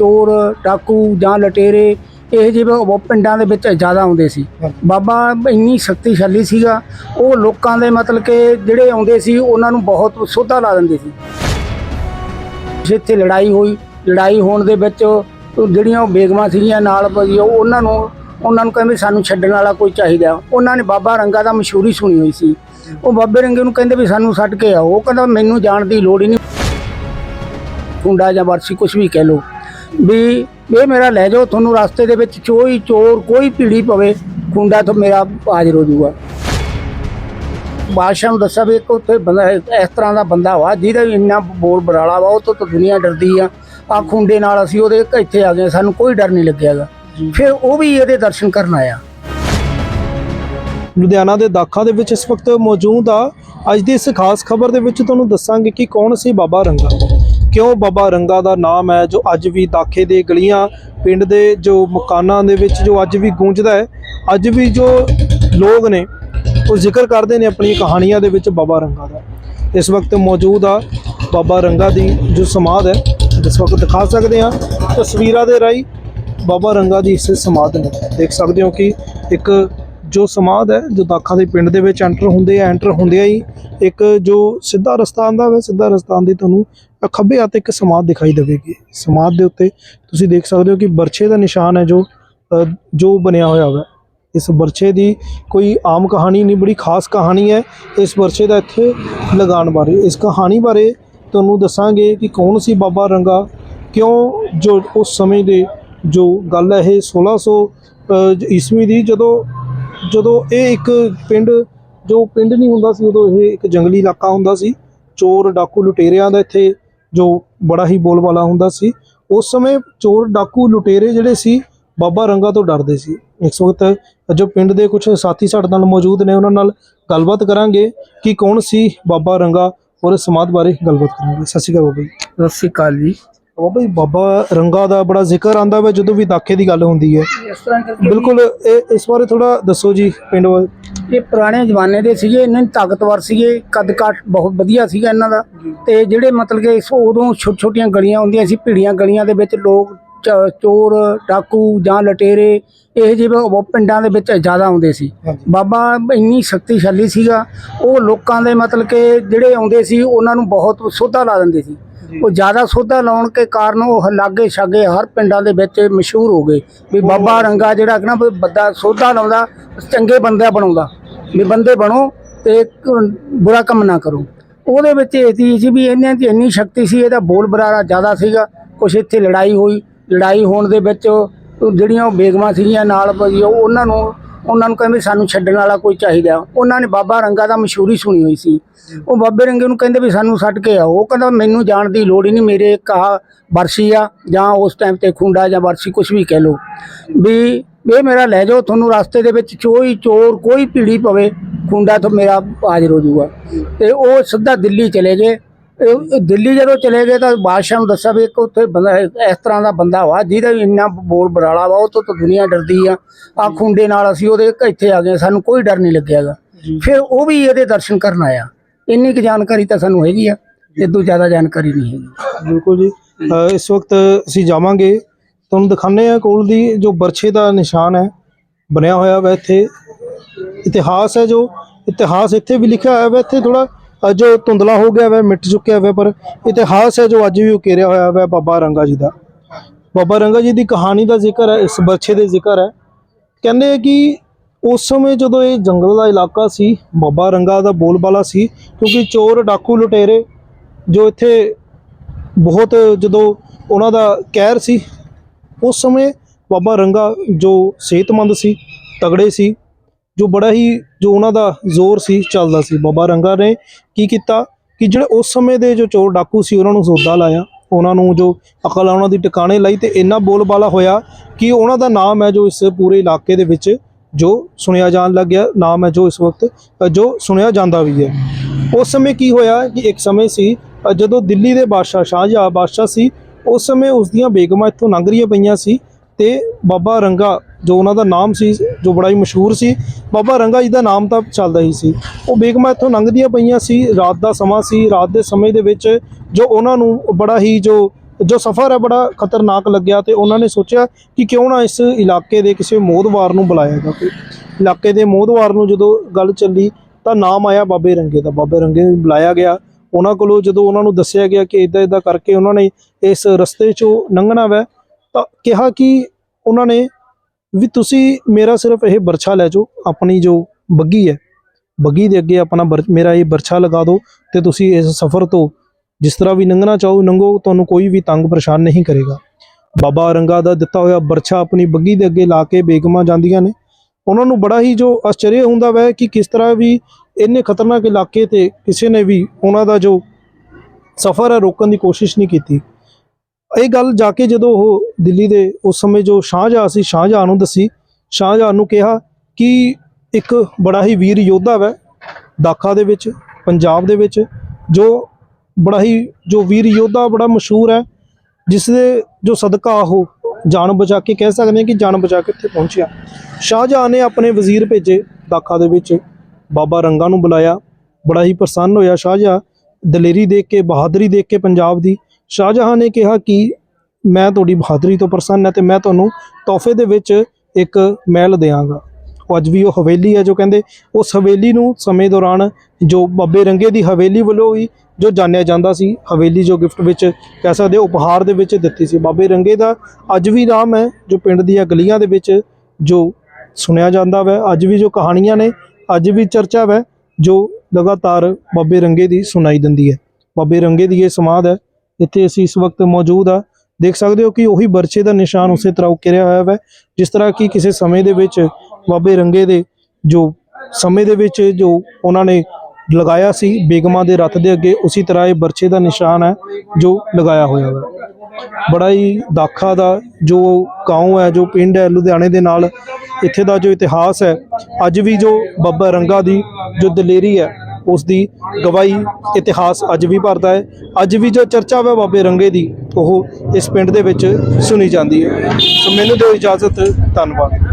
ਚੋਰ ਡਾਕੂ ਜਾਂ ਲਟੇਰੇ ਇਹ ਜਿਹੇ ਉਹ ਪਿੰਡਾਂ ਦੇ ਵਿੱਚ ਜ਼ਿਆਦਾ ਆਉਂਦੇ ਸੀ। ਬਾਬਾ ਇੰਨੀ ਸ਼ਕਤੀਸ਼ਾਲੀ ਸੀਗਾ ਉਹ ਲੋਕਾਂ ਦੇ ਮਤਲਬ ਕਿ ਜਿਹੜੇ ਆਉਂਦੇ ਸੀ ਉਹਨਾਂ ਨੂੰ ਬਹੁਤ ਸੋਧਾ ਲਾ ਦਿੰਦੇ ਸੀ। ਜਿੱਥੇ ਲੜਾਈ ਹੋਈ ਲੜਾਈ ਹੋਣ ਦੇ ਵਿੱਚ ਜਿਹੜੀਆਂ ਉਹ ਬੇਗਮਾਂ ਸੀਗੀਆਂ ਨਾਲ ਉਹਨਾਂ ਨੂੰ ਉਹਨਾਂ ਨੂੰ ਕਹਿੰਦੇ ਸਾਨੂੰ ਛੱਡਣ ਵਾਲਾ ਕੋਈ ਚਾਹੀਦਾ। ਉਹਨਾਂ ਨੇ ਬਾਬਾ ਰੰਗਾ ਦਾ ਮਸ਼ਹੂਰੀ ਸੁਣੀ ਹੋਈ ਸੀ। ਉਹ ਬਾਬੇ ਰੰਗੇ ਨੂੰ ਕਹਿੰਦੇ ਵੀ ਸਾਨੂੰ ਛੱਡ ਕੇ ਆਓ। ਉਹ ਕਹਿੰਦਾ ਮੈਨੂੰ ਜਾਣ ਦੀ ਲੋੜ ਹੀ ਨਹੀਂ। ਕੁੰਡਾ ਜਾਂ ਵਰਸੀ ਕੁਝ ਵੀ ਕਹਿ ਲੋ ਵੀ ਇਹ ਮੇਰਾ ਲੈ ਜਾਓ ਤੁਹਾਨੂੰ ਰਸਤੇ ਦੇ ਵਿੱਚ ਚੋਈ ਚੋਰ ਕੋਈ ਭੀੜੀ ਪਵੇ ਕੁੰਡਾ ਤੋਂ ਮੇਰਾ ਹਾਜ਼ਰ ਹੋ ਜਾਊਗਾ ਬਾਦਸ਼ਾਹ ਨੂੰ ਦੱਸਿਆ ਵੀ ਇੱਕ ਉੱਥੇ ਬੰਦਾ ਇਸ ਤਰ੍ਹਾਂ ਦਾ ਬੰਦਾ ਵਾ ਜਿਹਦਾ ਇੰਨਾ ਬੋਲ ਬਰਾਲਾ ਵਾ ਉਹ ਤੋਂ ਤਾਂ ਦੁਨੀਆ ਡਰਦੀ ਆ। ਆ ਖੁੰਡੇ ਨਾਲ ਅਸੀਂ ਉਹਦੇ ਇੱਥੇ ਆ ਗਏ ਸਾਨੂੰ ਕੋਈ ਡਰ ਨਹੀਂ ਲੱਗਿਆਗਾ ਫਿਰ ਉਹ ਵੀ ਇਹਦੇ ਦਰਸ਼ਨ ਕਰਨ ਆਇਆ। ਲੁਧਿਆਣਾ ਦੇ ਦਾਖਾ ਦੇ ਵਿੱਚ ਇਸ ਵਕਤ ਮੌਜੂਦ ਆ। ਅੱਜ ਦੀ ਇਸ ਖਾਸ ਖਬਰ ਦੇ ਵਿੱਚ ਤੁਹਾਨੂੰ ਦੱਸਾਂਗੇ ਕਿ ਕੌਣ ਸੀ ਬਾਬਾ ਰੰਗਾ। ਕਿਉਂ ਬਾਬਾ ਰੰਗਾ ਦਾ ਨਾਮ ਹੈ ਜੋ ਅੱਜ ਵੀ ਦਾਖੇ ਦੇ ਗਲੀਆਂ, ਪਿੰਡ ਦੇ ਜੋ ਮਕਾਨਾਂ ਦੇ ਵਿੱਚ ਜੋ ਅੱਜ ਵੀ ਗੂੰਜਦਾ ਹੈ, ਅੱਜ ਵੀ ਜੋ ਲੋਕ ਨੇ, ਉਹ ਜ਼ਿਕਰ ਕਰਦੇ ਨੇ ਆਪਣੀਆਂ ਕਹਾਣੀਆਂ ਦੇ ਵਿੱਚ ਬਾਬਾ ਰੰਗਾ ਦਾ। ਇਸ ਵਕਤ ਮੌਜੂਦ ਆ ਬਾਬਾ ਰੰਗਾ ਦੀ ਜੋ ਸਮਾਧ ਹੈ ਇਸ ਵਕਤ ਦਿਖਾ ਸਕਦੇ ਆ ਤਸਵੀਰਾਂ ਦੇ ਰਾਹੀਂ ਬਾਬਾ ਰੰਗਾ ਦੀ ਇਸ ਸਮਾਧ ਨੂੰ ਦੇਖ ਸਕਦੇ ਹੋ ਕਿ ਇੱਕ ਜੋ ਸਮਾਧ ਹੈ ਜੋ ਦਾਖਾ ਦੇ ਪਿੰਡ ਦੇ ਵਿੱਚ ਐਂਟਰ ਹੁੰਦੇ ਆ ਐਂਟਰ ਹੁੰਦੇ ਆ ਹੀ ਇੱਕ ਜੋ ਸਿੱਧਾ ਰਸਤਾ ਆਂਦਾ ਵਾ ਸਿੱਧਾ ਰਸਤਾ ਆਂਦੀ ਤੁਹਾਨੂੰ ਖੱਬੇ ਹੱਥ ਇੱਕ ਸਮਾਧ ਦਿਖਾਈ ਦੇਵੇਗੀ। ਸਮਾਧ ਦੇ ਉੱਤੇ ਤੁਸੀਂ ਦੇਖ ਸਕਦੇ ਹੋ ਕਿ ਬਰਛੇ ਦਾ ਨਿਸ਼ਾਨ ਹੈ ਜੋ ਜੋ ਬਣਿਆ ਹੋਇਆ ਹੈ ਇਸ ਬਰਛੇ ਦੀ ਕੋਈ ਆਮ ਕਹਾਣੀ ਨਹੀਂ ਬੜੀ ਖਾਸ ਕਹਾਣੀ ਹੈ। ਇਸ ਬਰਛੇ ਦਾ ਇੱਥੇ ਲਗਾਉਣ ਬਾਰੇ ਇਸ ਕਹਾਣੀ ਬਾਰੇ ਤੁਹਾਨੂੰ ਦੱਸਾਂਗੇ ਕਿ ਕੌਣ ਸੀ ਬਾਬਾ ਰੰਗਾ ਕਿਉਂ ਜੋ ਉਸ ਸਮੇਂ ਦੇ ਜੋ ਗੱਲ ਹੈ ਇਹ 1600 ਅ, ਈਸਵੀ ਦੀ ਜਦੋਂ ਜਦੋਂ ਇਹ ਇੱਕ ਪਿੰਡ, ਜੋ ਪਿੰਡ ਨਹੀਂ ਹੁੰਦਾ ਸੀ, ਉਦੋਂ ਇਹ ਇੱਕ ਜੰਗਲੀ ਇਲਾਕਾ ਹੁੰਦਾ ਸੀ। ਚੋਰ, ਡਾਕੂ, ਲੁਟੇਰਿਆਂ ਦਾ ਇੱਥੇ ਜੋ ਬੜਾ ਹੀ ਬੋਲਬਾਲਾ ਹੁੰਦਾ ਸੀ। ਉਸ ਸਮੇਂ ਚੋਰ, ਡਾਕੂ, ਲੁਟੇਰੇ ਜਿਹੜੇ ਸੀ, ਬਾਬਾ ਰੰਗਾ ਤੋਂ ਡਰਦੇ ਸੀ। ਇਸ ਵਕਤ ਜੋ ਪਿੰਡ ਦੇ ਕੁਝ ਸਾਥੀ ਸਾਡੇ ਨਾਲ ਮੌਜੂਦ ਨੇ, ਉਹਨਾਂ ਨਾਲ ਗੱਲਬਾਤ ਕਰਾਂਗੇ ਕਿ ਕੌਣ ਸੀ ਬਾਬਾ ਰੰਗਾ ਔਰ ਸਮਾਧ ਬਾਰੇ ਗੱਲਬਾਤ ਕਰਾਂਗੇ। ਸਤਿ ਸ਼੍ਰੀ ਅਕਾਲ ਬਾਬਾ ਜੀ। ਸਤਿ ਸ਼੍ਰੀ ਅਕਾਲ ਜੀ। ਬਾਬਾ ਜੀ ਬਾਬਾ ਰੰਗਾ ਦਾ ਬੜਾ ਜ਼ਿਕਰ ਆਂਦਾ ਵਾ ਜਦੋਂ ਵੀ ਦਾਖੇ ਦੀ ਗੱਲ ਹੁੰਦੀ ਹੈ। ਇਸ ਤਰ੍ਹਾਂ ਕਰਕੇ ਬਿਲਕੁਲ ਇਹ ਇਸ ਬਾਰੇ ਥੋੜਾ ਦੱਸੋ ਜੀ ਪਿੰਡ ਬਾਰੇ ਇਹ ਪੁਰਾਣੇ ਜ਼ਮਾਨੇ ਦੇ ਸੀਗੇ ਇਹਨਾਂ ਦੀ ਤਾਕਤਵਰ ਸੀਗੇ ਕੱਦ ਕਾਠ ਬਹੁਤ ਵਧੀਆ ਸੀਗਾ ਇਹਨਾਂ ਦਾ। ਤੇ ਜਿਹੜੇ ਮਤਲਬ ਕਿ ਉਦੋਂ ਛੋਟ ਛੋਟੀਆਂ ਗਲੀਆਂ ਹੁੰਦੀਆਂ ਸੀ ਭੀੜੀਆਂ ਗਲੀਆਂ ਦੇ ਵਿੱਚ ਲੋਕ ਚੋਰ ਡਾਕੂ ਜਾਂ ਲਟੇਰੇ ਇਹ ਜਿਹੇ ਉਹ ਪਿੰਡਾਂ ਦੇ ਵਿੱਚ ਜ਼ਿਆਦਾ ਆਉਂਦੇ ਸੀ। ਬਾਬਾ ਇੰਨੀ ਸ਼ਕਤੀਸ਼ਾਲੀ ਸੀਗਾ ਉਹ ਲੋਕਾਂ ਦੇ ਮਤਲਬ ਕਿ ਜਿਹੜੇ ਆਉਂਦੇ ਸੀ ਉਹਨਾਂ ਨੂੰ ਬਹੁਤ ਸੋਧਾ ਲਾ ਦਿੰਦੇ ਸੀ। ਉਹ ਜ਼ਿਆਦਾ ਸੋਧਾ ਲਾਉਣ ਕੇ ਕਾਰਨ ਉਹ ਲਾਗੇ ਛਾਗੇ ਹਰ ਪਿੰਡਾਂ ਦੇ ਵਿੱਚ ਮਸ਼ਹੂਰ ਹੋ ਗਏ। ਵੀ ਬਾਬਾ ਰੰਗਾ ਜਿਹੜਾ ਕਿ ਨਾ ਬੰਦਾ ਸੋਧਾ ਲਾਉਂਦਾ ਚੰਗੇ ਬੰਦੇ ਬਣਾਉਂਦਾ। ਵੀ ਬੰਦੇ ਬਣੋ ਤੇ ਬੁਰਾ ਕੰਮ ਨਾ ਕਰੋ। ਉਹਦੇ ਵਿੱਚ ਇਹ ਸੀ ਵੀ ਇਹਨਾਂ ਦੀ ਇੰਨੀ ਸ਼ਕਤੀ ਸੀ ਇਹਦਾ ਬੋਲ ਬਰਾਰਾ ਜ਼ਿਆਦਾ ਸੀਗਾ। ਕੁਛ ਇੱਥੇ ਲੜਾਈ ਹੋਈ। ਲੜਾਈ ਹੋਣ ਦੇ ਵਿੱਚ ਜਿਹੜੀਆਂ ਉਹ ਬੇਗਮਾਂ ਸੀਗੀਆਂ ਨਾਲ ਉਹਨਾਂ ਨੂੰ ਉਹਨਾਂ ਨੂੰ ਕਹਿੰਦੇ ਸਾਨੂੰ ਛੱਡਣ ਵਾਲਾ ਕੋਈ ਚਾਹੀਦਾ। ਉਹਨਾਂ ਨੇ ਬਾਬਾ ਰੰਗਾ ਦਾ ਮਸ਼ਹੂਰੀ ਸੁਣੀ ਹੋਈ ਸੀ। ਉਹ ਬਾਬੇ ਰੰਗੇ ਨੂੰ ਕਹਿੰਦੇ ਵੀ ਸਾਨੂੰ ਛੱਡ ਕੇ ਆਓ। ਉਹ ਕਹਿੰਦਾ, ਮੈਨੂੰ ਜਾਣ ਦੀ ਲੋੜ ਹੀ ਨਹੀਂ। ਮੇਰੇ ਕਹਾ ਬਰਸੀ ਆ, ਜਾਂ ਉਸ ਟਾਈਮ ਤੇ ਖੁੰਡਾ ਜਾਂ ਬਰਸੀ ਕੁਝ ਵੀ ਕਹਿ ਲੋ ਵੀ ਇਹ ਮੇਰਾ ਲੈ ਜਾਓ, ਤੁਹਾਨੂੰ ਰਸਤੇ ਦੇ ਵਿੱਚ ਚੋਈ ਚੋਰ, ਕੋਈ ਭੀੜੀ ਪਵੇ, ਖੁੰਡਾ ਤੋਂ ਮੇਰਾ ਹਾਜ਼ਰ ਹੋ ਜਾਊਗਾ ਤੇ ਉਹ ਸਿੱਧਾ ਦਿੱਲੀ ਚਲੇ ਗਏ। ਇਹ- ਦਿੱਲੀ ਜਦੋਂ ਚਲੇ ਗਏ ਤਾਂ ਬਾਦਸ਼ਾਹ ਨੂੰ ਦੱਸਿਆ ਵੀ ਇੱਕ ਉੱਥੇ ਬੰਦਾ ਇਸ ਤਰ੍ਹਾਂ ਦਾ ਬੰਦਾ ਵਾ ਜਿਹਦਾ ਇੰਨਾ ਬੋਲ ਬਰਾਲਾ ਵਾ ਉਹ ਤੋਂ ਤਾਂ ਦੁਨੀਆ ਡਰਦੀ ਆ। ਆ ਖੁੰਡੇ ਨਾਲ ਅਸੀਂ ਉਹਦੇ ਇੱਥੇ ਆ ਗਏ ਸਾਨੂੰ ਕੋਈ ਡਰ ਨਹੀਂ ਲੱਗਿਆਗਾ ਫਿਰ ਉਹ ਵੀ ਇਹਦੇ ਦਰਸ਼ਨ ਕਰਨ ਆਇਆ। ਇੰਨੀ ਕੁ ਜਾਣਕਾਰੀ ਤਾਂ ਸਾਨੂੰ ਹੈਗੀ ਆ ਇਦੋਂ ਜ਼ਿਆਦਾ ਜਾਣਕਾਰੀ ਨਹੀਂ ਹੈਗੀ। ਬਿਲਕੁਲ ਜੀ। ਇਸ ਵਕਤ ਅਸੀਂ ਜਾਵਾਂਗੇ। ਤੁਹਾਨੂੰ ਦਿਖਾਣੇ ਆ ਕੋਲ ਦੀ ਜੋ ਬਰਛੇ ਦਾ ਨਿਸ਼ਾਨ ਹੈ ਬਣਿਆ ਹੋਇਆ ਵਾ ਇੱਥੇ। ਇਤਿਹਾਸ ਹੈ ਜੋ ਇਤਿਹਾਸ ਇੱਥੇ ਵੀ ਲਿਖਿਆ ਹੋਇਆ ਵਾ ਇੱਥੇ ਥੋੜਾ ਜੋ ਧੁੰਦਲਾ ਹੋ ਗਿਆ ਵੈ, ਮਿਟ ਚੁੱਕਿਆ ਵਾ, ਪਰ ਇਤਿਹਾਸ ਹੈ ਜੋ ਅੱਜ ਵੀ ਉਕੇਰਿਆ ਹੋਇਆ ਵੈ ਬਾਬਾ ਰੰਗਾ ਜੀ ਦਾ। ਬਾਬਾ ਰੰਗਾ ਜੀ ਦੀ ਕਹਾਣੀ ਦਾ ਜ਼ਿਕਰ ਹੈ, ਇਸ ਬਰਛੇ ਦੇ ਜ਼ਿਕਰ ਹੈ। ਕਹਿੰਦੇ ਕਿ ਉਸ ਸਮੇਂ ਜਦੋਂ ਇਹ ਜੰਗਲ ਦਾ ਇਲਾਕਾ ਸੀ, ਬਾਬਾ ਰੰਗਾ ਦਾ ਬੋਲਬਾਲਾ ਸੀ, ਕਿਉਂਕਿ ਚੋਰ ਡਾਕੂ ਲੁਟੇਰੇ, ਜੋ ਇੱਥੇ ਬਹੁਤ ਜਦੋਂ ਉਹਨਾਂ ਦਾ ਕਹਿਰ ਸੀ, ਉਸ ਸਮੇਂ ਬਾਬਾ ਰੰਗਾ ਜੋ ਸਿਹਤਮੰਦ ਸੀ, ਤਗੜੇ ਸੀ ਜੋ ਬੜਾ ਹੀ, ਜੋ ਉਹਨਾਂ ਦਾ ਜ਼ੋਰ ਸੀ, ਚੱਲਦਾ ਸੀ। ਬਾਬਾ ਰੰਗਾ ਨੇ ਕੀ ਕੀਤਾ ਕਿ ਜਿਹੜੇ ਉਸ ਸਮੇਂ ਦੇ ਜੋ ਚੋਰ ਡਾਕੂ ਸੀ, ਉਹਨਾਂ ਨੂੰ ਸੌਦਾ ਲਾਇਆ। ਉਹਨਾਂ ਨੂੰ ਜੋ ਅਕਲ ਉਹਨਾਂ ਦੀ ਟਿਕਾਣੇ ਲਈ ਤੇ ਇੰਨਾ ਬੋਲਬਾਲਾ ਹੋਇਆ ਕਿ ਉਹਨਾਂ ਦਾ ਨਾਮ ਹੈ ਜੋ ਇਸ ਪੂਰੇ ਇਲਾਕੇ ਦੇ ਵਿੱਚ ਜੋ ਸੁਣਿਆ ਜਾਣ ਲੱਗਿਆ, ਨਾਮ ਹੈ ਜੋ ਇਸ ਵਕਤ ਜੋ ਸੁਣਿਆ ਜਾਂਦਾ ਵੀ ਹੈ। ਉਸ ਸਮੇਂ ਕੀ ਹੋਇਆ ਕਿ ਇੱਕ ਸਮੇਂ ਸੀ ਜਦੋਂ ਦਿੱਲੀ ਦੇ ਬਾਦਸ਼ਾਹ ਸ਼ਾਹਜਹਾਂ, ਬਾਦਸ਼ਾਹ ਸੀ, ਉਸ ਸਮੇਂ ਉਸ ਦੀਆਂ ਬੇਗਮਾਂ ਇੱਥੋਂ ਲੰਘ ਰਹੀਆਂ ਪਈਆਂ ਸੀ ਤੇ ਬਾਬਾ ਰੰਗਾ ਜੋ ਉਹਨਾਂ ਦਾ ਨਾਮ ਸੀ, ਜੋ ਬੜਾ ਹੀ ਮਸ਼ਹੂਰ ਸੀ, ਬਾਬਾ ਰੰਗਾ ਜੀ ਦਾ ਨਾਮ ਤਾਂ ਚੱਲਦਾ ਹੀ ਸੀ। ਉਹ ਬੇਗਮਾਂ ਇੱਥੋਂ ਲੰਘਦੀਆਂ ਪਈਆਂ ਸੀ, ਰਾਤ ਦਾ ਸਮਾਂ ਸੀ, ਰਾਤ ਦੇ ਸਮੇਂ ਦੇ ਵਿੱਚ ਜੋ ਉਹਨਾਂ ਨੂੰ ਬੜਾ ਹੀ ਜੋ ਜੋ ਸਫ਼ਰ ਹੈ ਬੜਾ ਖਤਰਨਾਕ ਲੱਗਿਆ ਤੇ ਉਹਨਾਂ ਨੇ ਸੋਚਿਆ ਕਿ ਕਿਉਂ ਨਾ ਇਸ ਇਲਾਕੇ ਦੇ ਕਿਸੇ ਮੋਦਵਾਰ ਨੂੰ ਬੁਲਾਇਆ ਜਾਵੇ। ਇਲਾਕੇ ਦੇ ਮੋਦਵਾਰ ਨੂੰ ਜਦੋਂ ਗੱਲ ਚੱਲੀ ਤਾਂ ਨਾਮ ਆਇਆ ਬਾਬੇ ਰੰਗੇ ਦਾ। ਬਾਬੇ ਰੰਗੇ ਨੂੰ ਬੁਲਾਇਆ ਗਿਆ। ਉਹਨਾਂ ਕੋਲੋਂ ਜਦੋਂ ਉਹਨਾਂ ਨੂੰ ਦੱਸਿਆ ਗਿਆ ਕਿ ਇਦਾਂ ਇਦਾਂ ਕਰਕੇ ਉਹਨਾਂ ਨੇ ਇਸ ਰਸਤੇ 'ਚੋਂ ਲੰਘਣਾ ਵੈ, ਤਾਂ ਕਿਹਾ ਕਿ ਉਹਨਾਂ ਨੇ ਵੀ ਤੁਸੀਂ ਮੇਰਾ ਸਿਰਫ ਇਹ ਬਰਛਾ ਲੈ ਜਾਓ, ਆਪਣੀ ਜੋ ਬੱਗੀ ਹੈ, ਬੱਗੀ ਦੇ ਅੱਗੇ ਆਪਣਾ ਬਰ- ਮੇਰਾ ਇਹ ਬਰਛਾ ਲਗਾ ਦਿਓ ਤੇ ਤੁਸੀਂ ਇਸ ਸਫ਼ਰ ਤੋਂ ਜਿਸ ਤਰ੍ਹਾਂ ਵੀ ਲੰਘਣਾ ਚਾਹੋ ਲੰਘੋ ਤੁਹਾਨੂੰ ਕੋਈ ਵੀ ਤੰਗ ਪਰੇਸ਼ਾਨ ਨਹੀਂ ਕਰੇਗਾ। ਬਾਬਾ ਰੰਗਾ ਦਾ ਦਿੱਤਾ ਹੋਇਆ ਬਰਛਾ ਆਪਣੀ ਬੱਗੀ ਦੇ ਅੱਗੇ ਲਾ ਕੇ ਬੇਗਮਾਂ ਜਾਂਦੀਆਂ ਨੇ। ਉਹਨਾਂ ਨੂੰ ਬੜਾ ਹੀ ਜੋ ਆਸ਼ਚर्य ਹੁੰਦਾ ਵੈ ਕਿ ਕਿਸ ਤਰ੍ਹਾਂ ਵੀ ਇੰਨੇ ਖਤਰਨਾਕ ਇਲਾਕੇ ਤੇ ਕਿਸੇ ਨੇ ਵੀ ਉਹਨਾਂ ਦਾ ਜੋ ਸਫ਼ਰ ਹੈ ਰੋਕਣ ਦੀ ਕੋਸ਼ਿਸ਼ ਨਹੀਂ ਕੀਤੀ। ਇਹ ਗੱਲ ਜਾ ਕੇ ਜਦੋਂ ਉਹ ਦਿੱਲੀ ਦੇ ਉਸ ਸਮੇਂ ਜੋ ਸ਼ਾਹਜਹਾਂ ਸੀ, ਸ਼ਾਹਜਹਾਂ ਨੂੰ ਦੱਸੀ। ਸ਼ਾਹਜਹਾਂ ਨੂੰ ਕਿਹਾ ਕਿ ਇੱਕ ਬੜਾ ਹੀ ਵੀਰ ਯੋਧਾ ਵੈ, ਦਾਖਾ ਦੇ ਵਿੱਚ, ਪੰਜਾਬ ਦੇ ਵਿੱਚ, ਜੋ ਬੜਾ ਹੀ, ਜੋ ਵੀਰ ਯੋਧਾ ਬੜਾ ਮਸ਼ਹੂਰ ਹੈ ਜਿਸ ਦੇ ਜੋ ਸਦਕਾ ਉਹ ਜਾਨ ਬਚਾ ਕੇ ਕਹਿ ਸਕਦੇ ਹਾਂ ਕਿ ਜਾਨ ਬਚਾ ਕੇ ਇੱਥੇ ਪਹੁੰਚਿਆ। ਸ਼ਾਹਜਹਾਂ ਨੇ ਆਪਣੇ ਵਜ਼ੀਰ ਭੇਜੇ ਦਾਖਾ ਦੇ ਵਿੱਚ। ਬਾਬਾ ਰੰਗਾ ਨੂੰ ਬੁਲਾਇਆ। ਬੜਾ ਹੀ ਪ੍ਰਸੰਨ ਹੋਇਆ ਸ਼ਾਹਜਹਾਂ। ਦਲੇਰੀ ਦੇਖ ਕੇ, ਬਹਾਦਰੀ ਦੇਖ ਕੇ ਪੰਜਾਬ ਦੀ ਸ਼ਾਹਜਹਾਂ ਨੇ ਕਿਹਾ ਕਿ ਮੈਂ ਤੁਹਾਡੀ ਬਹਾਦਰੀ ਤੋਂ ਪ੍ਰਸੰਨ ਹਾਂ ਤੇ ਮੈਂ ਤੁਹਾਨੂੰ ਤੋਹਫੇ ਦੇ ਵਿੱਚ ਇੱਕ ਮਹਿਲ ਦੇਵਾਂਗਾ ਉਹ ਅੱਜ ਵੀ ਉਹ ਹਵੇਲੀ ਹੈ ਜੋ ਕਹਿੰਦੇ, ਉਸ ਹਵੇਲੀ ਨੂੰ ਸਮੇਂ ਦੌਰਾਨ ਜੋ ਬਾਬੇ ਰੰਗੇ ਦੀ ਹਵੇਲੀ ਵੱਲੋਂ ਹੀ ਜੋ ਜਾਣਿਆ ਜਾਂਦਾ ਸੀ, ਹਵੇਲੀ ਜੋ ਗਿਫਟ ਵਿੱਚ ਕਹਿ ਸਕਦੇ ਹੋ, ਉਪਹਾਰ ਦੇ ਵਿੱਚ ਦਿੱਤੀ ਸੀ। ਬਾਬੇ ਰੰਗੇ ਦਾ ਅੱਜ ਵੀ ਨਾਮ ਹੈ, ਜੋ ਪਿੰਡ ਦੀਆਂ ਗਲੀਆਂ ਦੇ ਵਿੱਚ ਜੋ ਸੁਣਿਆ ਜਾਂਦਾ ਵੈ, ਅੱਜ ਵੀ ਜੋ ਕਹਾਣੀਆਂ ਨੇ, ਅੱਜ ਵੀ ਚਰਚਾ ਵੈ, ਜੋ ਲਗਾਤਾਰ ਬਾਬੇ ਰੰਗੇ ਦੀ ਸੁਣਾਈ ਦਿੰਦੀ ਹੈ। ਬਾਬੇ ਰੰਗੇ ਦੀ ਇਹ ਸਮਾਧ ਹੈ ਇੱਥੇ ਅਸੀਂ ਇਸ ਵਕਤ ਮੌਜੂਦ ਆ ਦੇਖ ਸਕਦੇ ਹੋ ਕਿ ਉਹੀ ਬਰਛੇ ਦਾ ਨਿਸ਼ਾਨ ਉਸੇ ਤਰ੍ਹਾਂ ਉਕਰਿਆ ਹੋਇਆ ਹੈ ਜਿਸ ਤਰ੍ਹਾਂ ਕਿ ਕਿਸੇ ਸਮੇਂ ਦੇ ਵਿੱਚ ਬਾਬੇ ਰੰਗੇ ਦੇ ਜੋ ਸਮੇਂ ਦੇ ਵਿੱਚ ਜੋ ਉਹਨਾਂ ਨੇ ਲਗਾਇਆ ਸੀ ਬੇਗਮਾਂ ਦੇ ਰੱਥ ਦੇ ਅੱਗੇ ਉਸੇ ਤਰ੍ਹਾਂ ਇਹ ਬਰਛੇ ਦਾ ਨਿਸ਼ਾਨ ਹੈ ਜੋ ਲਗਾਇਆ ਹੋਇਆ ਹੈ ਬੜਾ ਹੀ ਦਾਖਾ ਦਾ ਜੋ گاؤں ਹੈ ਜੋ ਪਿੰਡ ਹੈ ਲੁਧਿਆਣੇ ਦੇ ਨਾਲ ਇੱਥੇ ਦਾ ਜੋ ਇਤਿਹਾਸ ਹੈ ਅੱਜ ਵੀ ਜੋ ਬੱਬਾ ਰੰਗਾ ਦੀ ਜੋ ਦਲੇਰੀ ਹੈ ਉਸ ਦੀ ਗਵਾਹੀ ਇਤਿਹਾਸ ਅੱਜ ਵੀ ਭਰਦਾ ਹੈ। ਅੱਜ ਵੀ ਜੋ ਚਰਚਾ ਹੈ ਬਾਬੇ ਰੰਗੇ ਦੀ, ਉਹ ਇਸ ਪਿੰਡ ਦੇ ਵਿੱਚ ਸੁਣੀ ਜਾਂਦੀ ਹੈ। ਸੋ ਮੈਨੂੰ ਦਿਓ ਇਜਾਜ਼ਤ, ਧੰਨਵਾਦ।